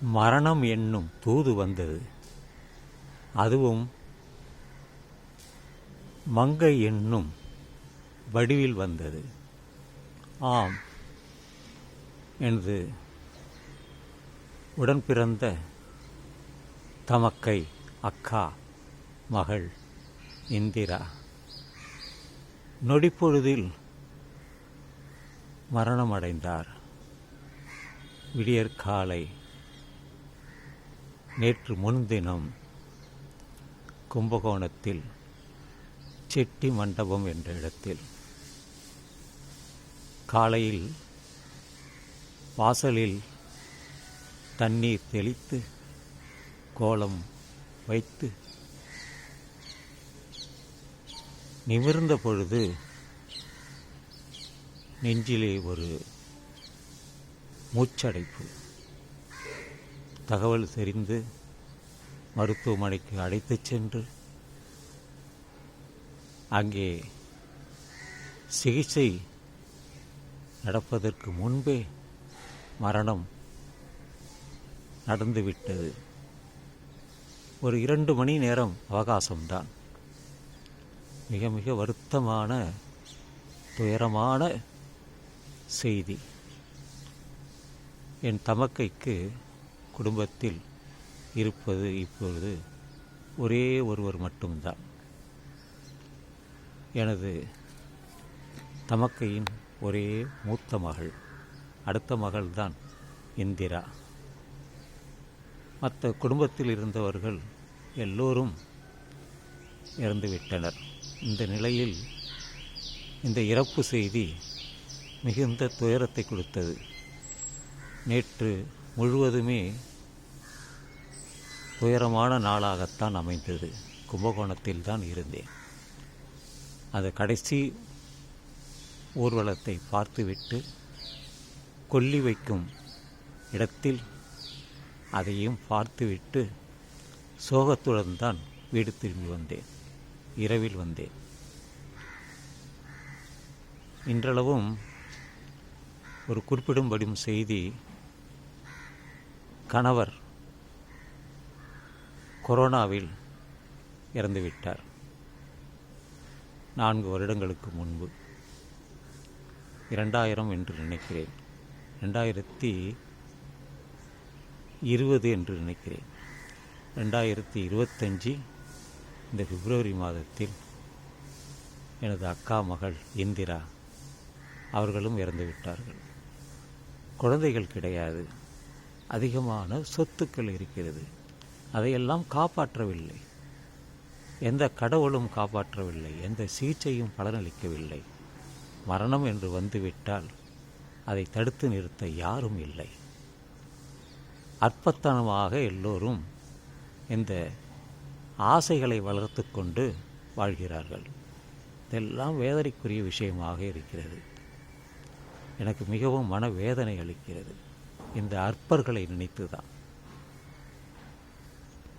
மரணம் என்னும் தூது வந்தது. அதுவும் மங்கை என்னும் வடிவில் வந்தது. ஆம் எனது உடன் பிறந்த தமக்கை அக்கா மகள் இந்திரா. நொடிப்பொழுதில் மரணமடைந்தார் விடியற்காலை நேற்று முன்தினம் கும்பகோணத்தில் செட்டி மண்டபம் என்ற இடத்தில் காலையில் வாசலில் தண்ணீர் தெளித்து கோலம் வைத்து நிமிர்ந்த பொழுது நெஞ்சிலே ஒரு மூச்சடைப்பு. தகவல் தெரிந்து மருத்துவமனைக்கு அழைத்துச் சென்று அங்கே சிகிச்சை நடப்பதற்கு முன்பே மரணம் நடந்துவிட்டது. ஒரு இரண்டு மணி நேரம் அவகாசம்தான். மிக மிக வருத்தமான துயரமான செய்தி. என் தமக்கைக்கு குடும்பத்தில் இருப்பது இப்பொழுது ஒரே ஒருவர் மட்டும்தான். எனது தமக்கையின் ஒரே மூத்த மகள் அடுத்த மகள்தான் இந்திரா. மற்ற குடும்பத்தில் இருந்தவர்கள் எல்லோரும் இறந்துவிட்டனர். இந்த நிலையில் இந்த இறப்பு செய்தி மிகுந்த துயரத்தை கொடுத்தது. நேற்று முழுவதுமே துயரமான நாளாகத்தான் அமைந்தது. கும்பகோணத்தில் தான் இருந்தேன். அந்த கடைசி ஊர்வலத்தை பார்த்துவிட்டு கொல்லி வைக்கும் இடத்தில் அதையும் பார்த்துவிட்டு சோகத்துடன் தான் வீடு திரும்பி வந்தேன். இரவில் வந்தேன். இன்றளவும் ஒரு குறிப்பிடும்படியும் செய்தி கணவர் கொரோனாவில் இறந்துவிட்டார். நான்கு வருடங்களுக்கு முன்பு. இரண்டாயிரம் என்று நினைக்கிறேன். ரெண்டாயிரத்தி இருபது என்று நினைக்கிறேன். ரெண்டாயிரத்தி இருபத்தஞ்சி இந்த பிப்ரவரி மாதத்தில் எனது அக்கா மகள் இந்திரா அவர்களும் இறந்துவிட்டார்கள். குழந்தைகள் கிடையாது. அதிகமான சொத்துக்கள் இருக்கிறது. அதையெல்லாம் காப்பாற்றவில்லை. எந்த கடவுளும் காப்பாற்றவில்லை. எந்த சிகிச்சையும் பலனளிக்கவில்லை. மரணம் என்று வந்துவிட்டால் அதை தடுத்து நிறுத்த யாரும் இல்லை. அற்பத்தனமாக எல்லோரும் இந்த ஆசைகளை வளர்த்து கொண்டு வாழ்கிறார்கள். இதெல்லாம் வேதனைக்குரிய விஷயமாக இருக்கிறது. எனக்கு மிகவும் மனவேதனை அளிக்கிறது. இந்த அற்பர்களை நினைத்து தான்